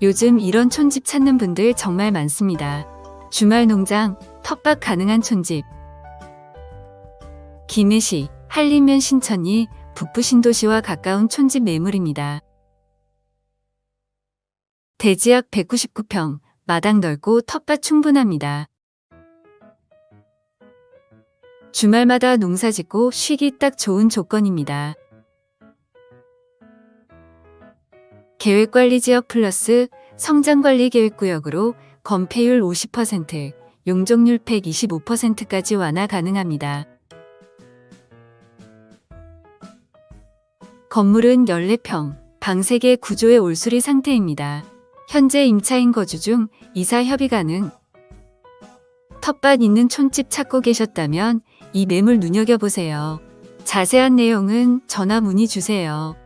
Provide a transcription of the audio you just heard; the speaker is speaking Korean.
요즘 이런 촌집 찾는 분들 정말 많습니다. 주말 농장, 텃밭 가능한 촌집. 김해시, 한림면 신천이 북부 신도시와 가까운 촌집 매물입니다. 대지약 199평, 마당 넓고 텃밭 충분합니다. 주말마다 농사 짓고 쉬기 딱 좋은 조건입니다. 계획관리지역 플러스 성장관리계획구역으로 건폐율 50%, 용적률 125%까지 완화 가능합니다. 건물은 14평, 방 3개 구조의 올수리 상태입니다. 현재 임차인 거주 중 이사 협의 가능. 텃밭 있는 촌집 찾고 계셨다면 이 매물 눈여겨보세요. 자세한 내용은 전화 문의 주세요.